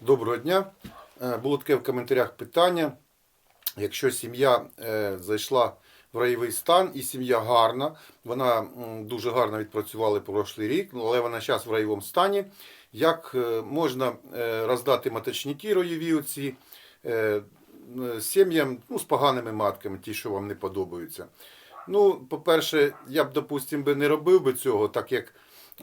Доброго дня. Е, Було таке в коментарях питання. Якщо сім'я е, зайшла в райовий стан і сім'я гарна, вона дуже гарно відпрацювала прошлий рік, але вона зараз в райовому стані. Як е, можна роздати маточники роєві оці сім'ям ну, з поганими матками, ті, що вам не подобаються? Ну, по-перше, я б, допустим, не робив би цього, так як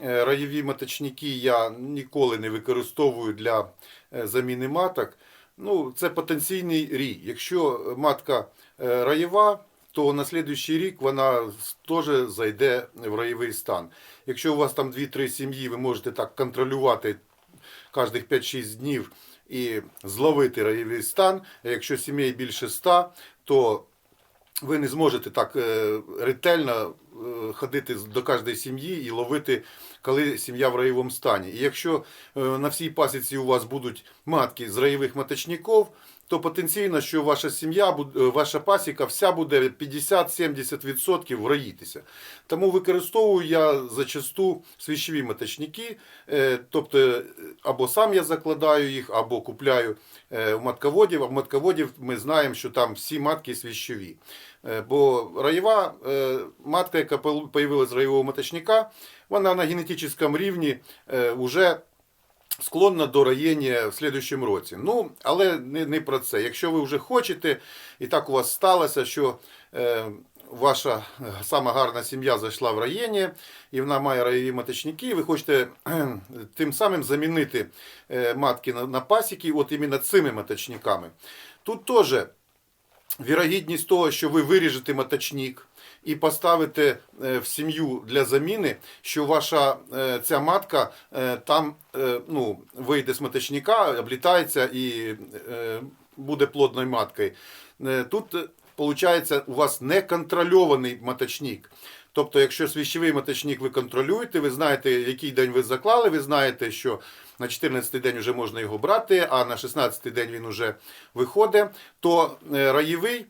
раєві маточники я ніколи не використовую для е, заміни маток. Ну, це потенційний рій. Якщо матка е, раєва, то на слідуючий рік вона теж зайде в раєвий стан. Якщо у вас там 2-3 сім'ї, ви можете так контролювати кожних 5-6 днів і зловити раєвий стан. А якщо сімей більше 100, то ви не зможете так е, ретельно е, ходити до кожної сім'ї і ловити, коли сім'я в раєвому стані. І якщо е, на всій пасіці у вас будуть матки з раєвих маточників, то потенційно, що ваша сім'я, е, ваша пасіка вся буде 50-70% роїтися. Тому використовую я зачасту свіщові маточники, е, тобто е, або сам я закладаю їх, або купляю е, в матководів. А в матководів ми знаємо, що там всі матки свіщові. Е, Бо раєва е, матка, яка появилася з раєвого маточника, вона на генетичному рівні вже склонна до роєння в слідуючому році. Ну, але не, не про це. Якщо ви вже хочете, і так у вас сталося, що е, ваша е, сама гарна сім'я зайшла в роєння, і вона має раєві маточники, і ви хочете тим самим замінити е, матки на, на пасіки от іменно цими маточниками. Тут теж вірогідність того, що ви виріжете маточник і поставите е, в сім'ю для заміни, що ваша е, ця матка е, там ну, вийде з маточника, облітається і буде плодною маткою. Тут виходить у вас неконтрольований маточник. Тобто, якщо свіщовий маточник ви контролюєте, ви знаєте, який день ви заклали, ви знаєте, що на 14-й день вже можна його брати, а на 16-й день він вже виходить, то е, раєвий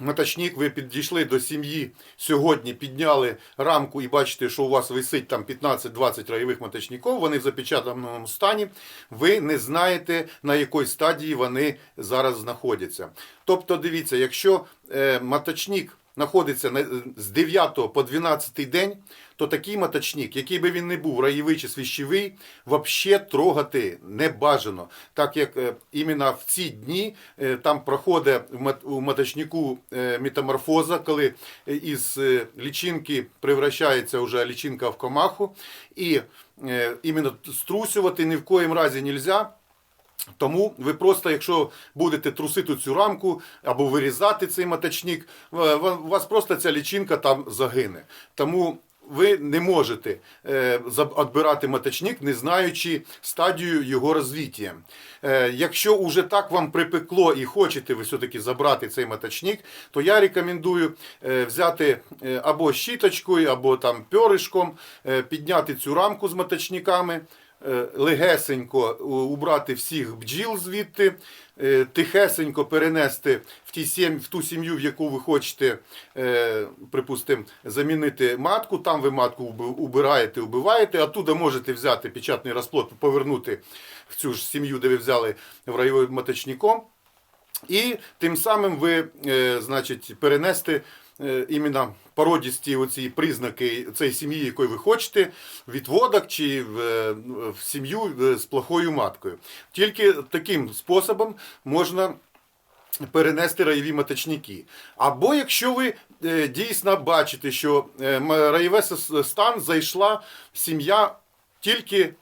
маточник, ви підійшли до сім'ї сьогодні, підняли рамку і бачите, що у вас висить там 15-20 раєвих маточників, вони в запечатаному стані, ви не знаєте, на якій стадії вони зараз знаходяться. Тобто, дивіться, якщо е, маточник знаходиться на- з 9 по 12 день, то такий маточник, який би він не був, раєвий чи свіщовий, взагалі трогати не бажано. Так як е, іменно в ці дні е, там проходить у маточнику е, метаморфоза, коли із лічинки превращається вже лічинка в комаху, і іменно струсювати ні в коїм разі не можна. Тому ви просто, якщо будете трусити цю рамку або вирізати цей маточник, ва- у вас просто ця лічинка там загине. Тому ви не можете е, відбирати маточник, не знаючи стадію його розвиття. Е, якщо уже так вам припекло і хочете ви все-таки забрати цей маточник, то я рекомендую е, взяти е, або щіточкою, або там пьоришком, е, підняти цю рамку з маточниками е, легесенько убрати всіх бджіл звідти, е, тихесенько перенести в, ті сім, в ту сім'ю, в яку ви хочете, е, припустимо, замінити матку. Там ви матку уби- убираєте, убиваєте, а туди можете взяти печатний розплод, повернути в цю ж сім'ю, де ви взяли в райовий маточником. І тим самим ви, е, значить, перенести е, іменно породісті оці признаки цієї сім'ї, якої ви хочете, відводок чи в, е, в сім'ю е, з плохою маткою. Тільки таким способом можна перенести раєві маточники. Або якщо ви е, дійсно бачите, що е, раєве стан зайшла сім'я тільки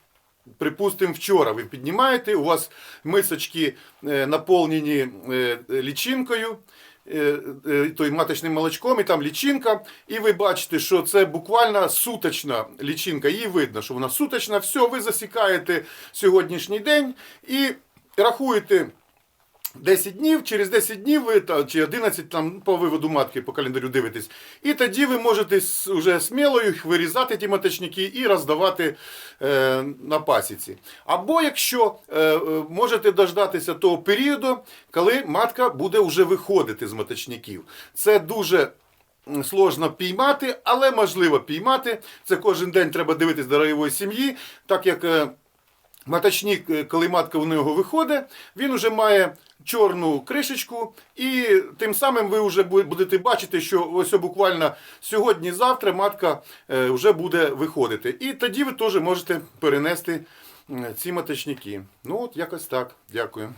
Припустимо, вчора ви піднімаєте, у вас мисочки е, наповнені е, лічинкою, е, е, той маточним молочком, і там лічинка, і ви бачите, що це буквально суточна лічинка. Її видно, що вона суточна. Все, ви засікаєте сьогоднішній день і рахуєте. 10 днів, через 10 днів ви чи 11 там по виводу матки по календарю дивитесь. І тоді ви можете вже сміло їх вирізати ті маточники і роздавати е, на пасіці. Або якщо е, е, можете дождатися того періоду, коли матка буде вже виходити з маточників. Це дуже сложно піймати, але можливо піймати. Це кожен день треба дивитись до райової сім'ї, так як. Маточник, е, коли матка в нього виходить, він вже має чорну кришечку, і тим самим ви вже будете бачити, що ось буквально сьогодні-завтра матка е, вже буде виходити. І тоді ви теж можете перенести ці маточники. Ну, от якось так. Дякую.